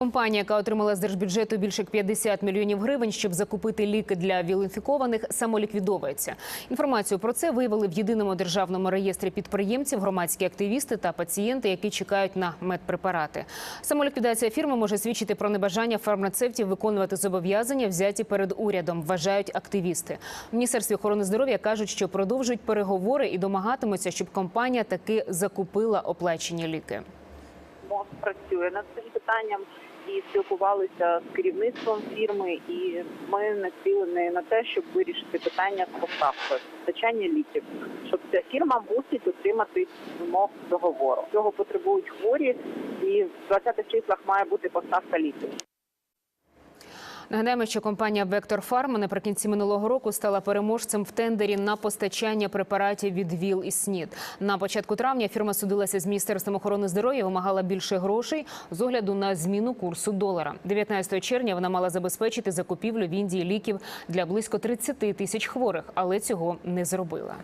Компанія, яка отримала з держбюджету більше як 50 мільйонів гривень, щоб закупити ліки для віл-інфікованих, самоліквідовується. Інформацію про це виявили в єдиному державному реєстрі підприємців, громадські активісти та пацієнти, які чекають на медпрепарати. Самоліквідація фірми може свідчити про небажання фармацевтів виконувати зобов'язання, взяті перед урядом, вважають активісти. В міністерстві охорони здоров'я кажуть, що продовжують переговори і домагатимуться, щоб компанія таки закупила оплачені ліки. МОЗ працює над цим питанням і спілкувалися з керівництвом фірми. І ми націлені на те, щоб вирішити питання з поставкою постачання ліків, щоб ця фірма мусить отримати вимог договору. Цього потребують хворі, і в 20 числах має бути поставка ліків. Нагадаємо, що компанія Вектор Фарма наприкінці минулого року стала переможцем в тендері на постачання препаратів від ВІЛ і СНІД. На початку травня фірма судилася з міністерством охорони здоров'я, вимагала більше грошей з огляду на зміну курсу долара. 19 червня вона мала забезпечити закупівлю в Індії ліків для близько 30 тисяч хворих, але цього не зробила.